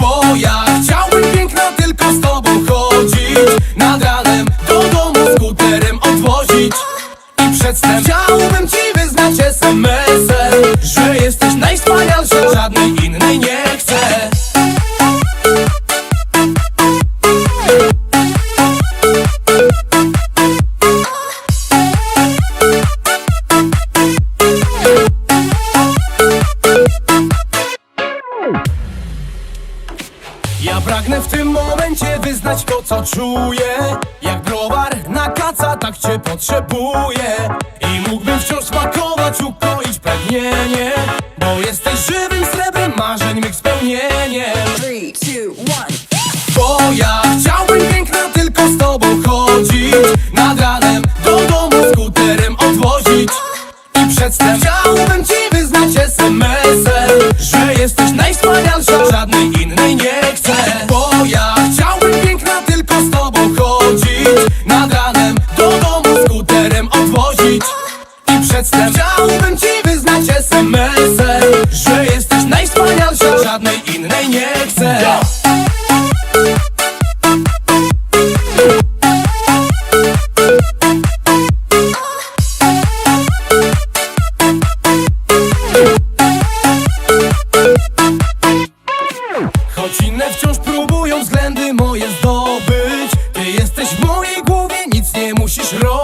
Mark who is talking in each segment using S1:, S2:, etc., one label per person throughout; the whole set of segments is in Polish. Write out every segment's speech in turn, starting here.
S1: Bo ja chciałbym piękna tylko z tobą chodzić Nad ranem do domu skuterem odwozić. I przedtem chciałbym ci wyznać SMS-em Że jesteś najwspanialsza, żadnej co czuję. Jak browar na kaca tak cię potrzebuję. I mógłbym wciąż smakować, ukoić pragnienie. Bo jesteś żywym srebrem marzeń mych spełnieniem
S2: Three, two, one.
S1: Bo ja chciałbym piękna tylko z tobą chodzić. Nad ranem do domu skuterem odwozić. I przedtem chciałbym ci wyznać SMS-em przedtem chciałbym ci wyznać SMS-em Że jesteś najwspanialsza, żadnej innej nie chcę. Choć inne wciąż próbują względy moje zdobyć Ty jesteś w mojej głowie, nic nie musisz robić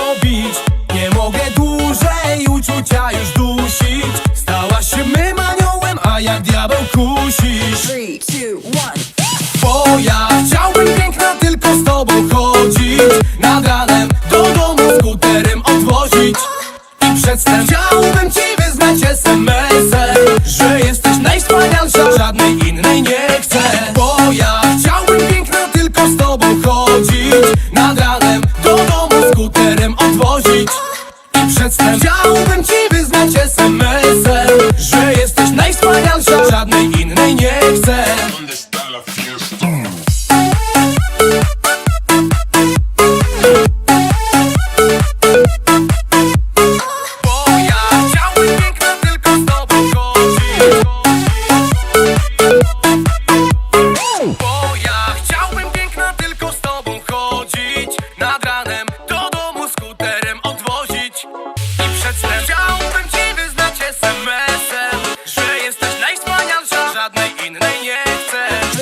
S1: chciałbym ci wyznać SMS-em Że jesteś najwspanialsza, żadnej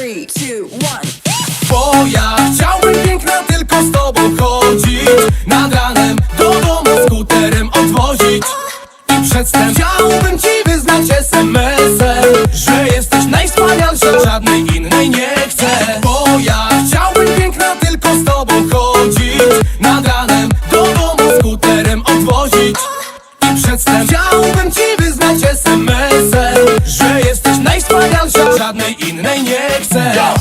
S2: 3, 2, 1
S1: Bo ja chciałbym piękna tylko z tobą chodzić Nad ranem do domu skuterem odwozić. I przedtem chciałbym ci wyznać SMS Że jesteś najwspanialsza, żadnej innej nie chcę. Bo ja chciałbym piękna tylko z tobą chodzić Nad ranem do domu skuterem odwozić. I przedtem chciałbym ci wyznać SMS fast. Go.